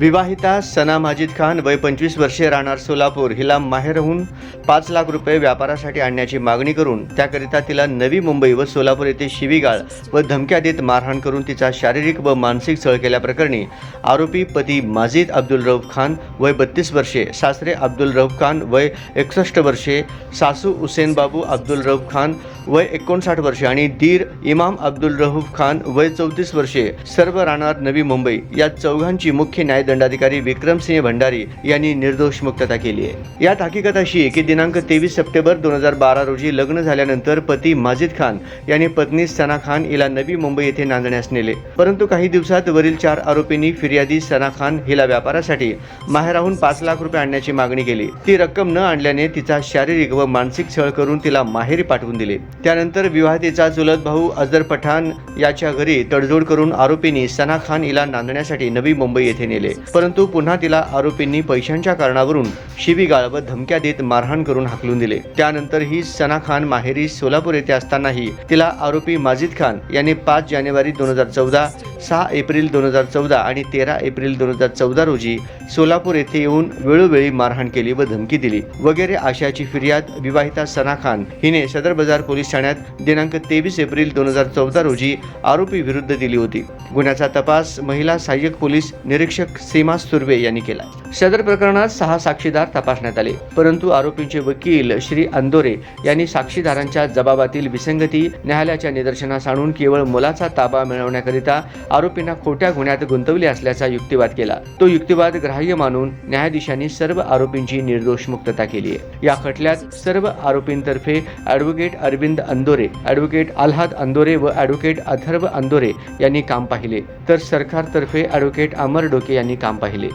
विवाहिता सना माजिद खान वय पंचवीस वर्षे राहणार सोलापूर. हिला माहेरहून पाच लाख रुपये व्यापारासाठी आणण्याची मागणी करून त्याकरिता तिला नवी मुंबई व सोलापूर येथे शिवीगाळ व धमक्या देत मारहाण करून तिचा शारीरिक व मानसिक छळ केल्याप्रकरणी आरोपी पती माजिद अब्दुल रऊफ खान वय बत्तीस वर्षे सासरे अब्दुल रऊफ खान वय एकसष्ट वर्षे सासू हुसेन बाबू अब्दुल रऊफ खान वय एकोणसाठ वर्षे आणि दीर इमाम अब्दुल रहूफ खान वय चौतीस वर्षे. सर्व राहणार नवी मुंबई. या चौघांची मुख्य न्यायदंडाधिकारी विक्रमसिंह भंडारी यांनी निर्दोष मुक्तता केली आहे. यात हकीकत अशी की दिनांक तेवीस सप्टेंबर दोन हजार बारा रोजी लग्न झाल्यानंतर पती माजिद खान यांनी पत्नी सना खान हिला नवी मुंबई येथे नांदण्यास नेले. परंतु काही दिवसात वरील चार आरोपींनी फिर्यादी सना खान हिला व्यापारासाठी माहेराहून पाच लाख रुपये आणण्याची मागणी केली. ती रक्कम न आणल्याने तिचा शारीरिक व मानसिक छळ करून तिला माहेरी पाठवून दिले. त्यानंतर विवाहितेचा चुलत भाऊ अजर पठाण याच्या घरी तडजोड करून आरोपींनी सना खान हिला नांदण्यासाठी नवी मुंबई येथे नेले. परंतु पुन्हा तिला आरोपींनी पैशांच्या कारणावरून शिवीगाळ व धमक्या देत मारहाण करून हाकलून दिले. त्यानंतर ही सना खान माहेरी सोलापूर येथे असतानाही तिला आरोपी माजिद खान यांनी पाच जानेवारी दोन हजार चौदा सहा एप्रिल दोन हजार चौदा आणि तेरा एप्रिल दोन हजार चौदा रोजी सोलापूर येथे येऊन वेळोवेळी मारहाण केली व धमकी दिली. वगैरे आशयाची फिर्याद विवाहिता सना खान हिने सदर बाजार पोलीस ठाण्यात दिनांक तेवीस एप्रिल दोन हजार चौदा रोजी आरोपी विरुद्ध दिली होती. गुन्ह्याचा तपास महिला सहाय्यक पोलीस निरीक्षक सीमा सुर्वे यांनी केला. सदर प्रकरणात सहा साक्षीदार तपासण्यात आले. परंतु आरोपींचे वकील श्री अंदोरे यांनी साक्षीदारांच्या जबाबातील विसंगती न्यायालयाच्या निदर्शनास आणून केवळ मुलाचा ताबा मिळवण्याकरिता आरोपींना खोट्या गुन्ह्यात गुंतवले असल्याचा युक्तिवाद केला. तो युक्तिवाद ग्राह्य मानून न्यायाधीशांनी सर्व आरोपींची निर्दोष मुक्तता केली आहे. या खटल्यात सर्व आरोपींतर्फे ॲडव्होकेट अरविंद अंदोरे ॲडव्होकेट आल्हाद अंदोरे व ॲडव्होकेट अथर्व अंदोरे यांनी काम पाहिले. तर सरकारतर्फे ॲडव्होकेट अमर डोके यांनी काम पाहिले.